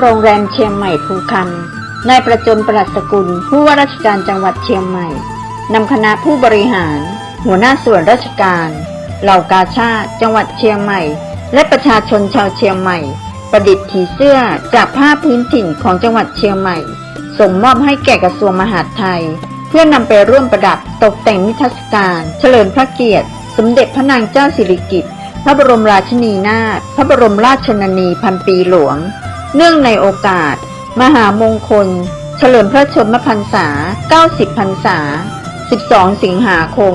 โรงแรมเชียงใหม่ภูคำนายประจนประหลัดสกุล ผู้ว่าราชการจังหวัดเชียงใหม่นำคณะผู้บริหาร หัวหน้าส่วนราชการ เหล่ากาชาติจังหวัดเชียงใหม่ และประชาชนชาวเชียงใหม่ ประดิษฐ์ผีเสื้อจากผ้าพื้นถิ่นของจังหวัดเชียงใหม่ ส่งมอบให้แก่กระทรวงมหาดไทย เพื่อนำไปร่วมประดับตกแต่งนิทรรศการ เฉลิมพระเกียรติ สมเด็จพระนางเจ้าสิริกิติ์พระบรมราชินีนาถพระบรมราชชนนีพันปีหลวง เนื่องในโอกาส มหามงคล เฉลิมพระชนมพรรษา 90 พรรษา 12 สิงหาคม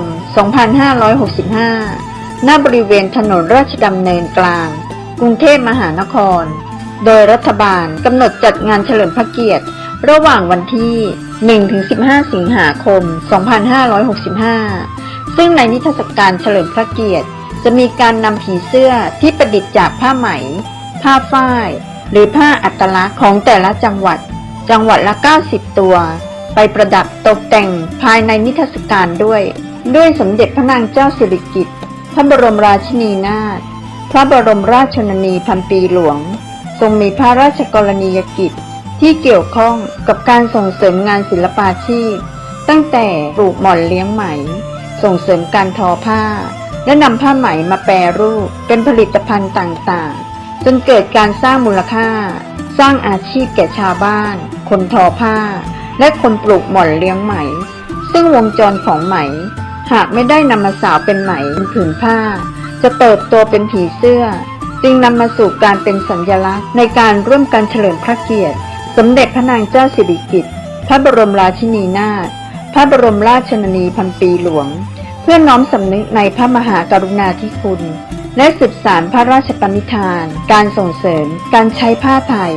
2565 ณ บริเวณถนนราชดำเนินกลาง กรุงเทพมหานคร โดยรัฐบาลกำหนดจัดงานเฉลิมพระเกียรติ ระหว่างวันที่ 1-15 สิงหาคม 2565 ซึ่งในนิทรรศการเฉลิมพระเกียรติ จะมีการนำผีเสื้อที่ประดิษฐ์จากผ้าไหม ผ้าฝ้าย หรือผ้าอัตลักษณ์ของแต่ละจังหวัด จังหวัดละ 90 ตัว ไปประดับตกแต่งภายในนิทรรศการด้วย ด้วยสมเด็จพระนางเจ้าสิริกิติ์พระบรมราชินีนาถพระบรมราชชนนีพันปีหลวง ทรงมีพระราชกรณียกิจที่เกี่ยวข้องกับการส่งเสริมงานศิลปาชีพ ตั้งแต่ปลูกหม่อนเลี้ยงไหม ส่งเสริมการทอผ้า และนำผ้าไหมมาแปรรูปเป็นผลิตภัณฑ์ต่างๆ จนเกิดการสร้างมูลค่า สร้างอาชีพแก่ชาวบ้าน คนทอผ้า และคนปลูกหม่อนเลี้ยงไหม ซึ่งวงจรของไหม หากไม่ได้นำมาสาวเป็นไหมเป็นผืนผ้า จะเติบโตเป็นผีเสื้อ จึงนำมาสู่การเป็นสัญลักษณ์ในการร่วมกันเฉลิมพระเกียรติ สมเด็จพระนางเจ้าสิริกิติ์พระบรมราชินีนาถพระบรมราชชนนีพันปีหลวง เพื่อน้อมสำนึกในพระมหากรุณาธิคุณ และสืบสานพระราชปณิธาน การส่งเสริม การใช้ผ้าไทย